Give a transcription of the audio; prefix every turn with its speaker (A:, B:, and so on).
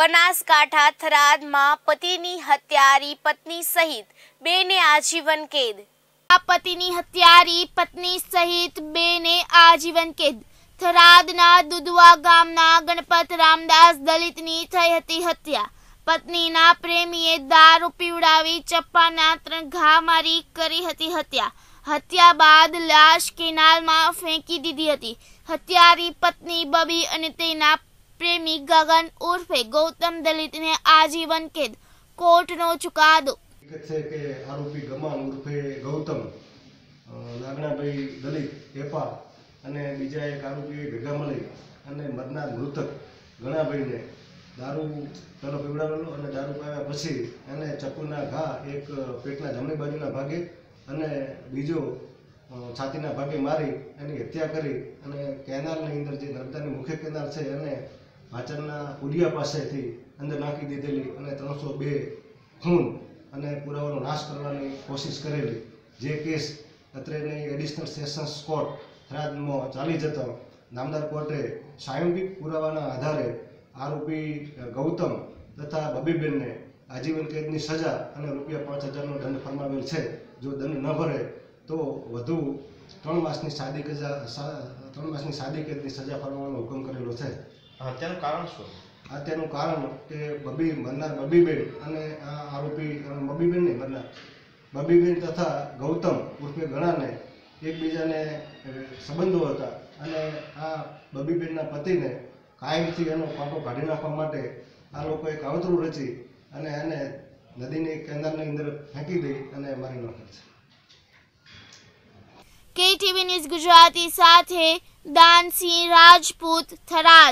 A: બનાસકાંઠા થરાદમાં પતિની હત્યારી પત્ની સહિત બેને આજીવન કેદ. આ પતિની હત્યારી પત્ની સહિત બેને આજીવન કેદ. થરાદના દુધવા ગામના ગણપત રામદાસ દલિતની થઈ હતી હત્યા. પત્નીના પ્રેમીએ દારૂ પીવડાવી ચપ્પાના ત્રણ ઘા મારી કરી હતી હત્યા. હત્યા બાદ લાશ કેનાલમાં ફેંકી દીધી હતી. હત્યારી પત્ની બબી અને તેના પ્રેમી ગગન ઉર્ફે ગૌતમ દલિતને આજીવન કેદ. કોર્ટનો ચુકાદો.
B: છે કે આરોપી ગમાન ઉર્ફે ગૌતમ લાગણાભાઈ દલિત એપા અને બીજા એક આરોપી ભેગા મળી અને મરનાર મૃતક ગણાભાઈને દારૂ પેલો પીવડાવેલો અને દારૂ પાવ્યા પછી એને ચપ્પુના ઘા એક પેટના જમણી બાજુના ભાગે અને બીજો છાતીના ભાગે મારી એની હત્યા કરી અને કેનાલની અંદર જે નર્મદાની મુખ્ય કેનાલ છે એને ભાચરના ઉડિયા પાસેથી અંદર નાખી દીધેલી અને ત્રણસો બે ખૂન અને પુરાવાનો નાશ કરવાની કોશિશ કરેલી. જે કેસ અત્રેની એડિશનલ સેશન્સ કોર્ટ ફરિયાદમાં ચાલી જતો. નામદાર કોર્ટે સાયંતિક પુરાવાના આધારે આરોપી ગૌતમ તથા બબીબેનને આજીવન કેદની સજા અને રૂપિયા પાંચ હજારનો દંડ ફરમાવેલ છે. જો દંડ ન ભરે, તો વધુ ત્રણ માસની સાદી સજા ત્રણ માસની સાદી કેદની સજા ફરમાવવાનો હુકમ કરેલો છે.
C: હત્યાનું કારણ શું?
B: હત્યાનું કારણ કે બબી મરનાર બબીબેન અને આ આરોપી બબીબેન નહીં મરનાર બબીબેન તથા ગૌતમ ઉર્ફે ગણાને એકબીજાને સંબંધો હતા અને આ બબીબેનના પતિને કાયમથી એનો પાટો કાઢી નાખવા માટે આ લોકોએ કાવતરું રચી અને એને નદીની કેનાલની અંદર ફેંકી દઈ અને મારી નાખે છે.
A: કેટીવી ન્યૂઝ ગુજરાતી સાથે દાનસિંહ રાજપૂત થરાદ.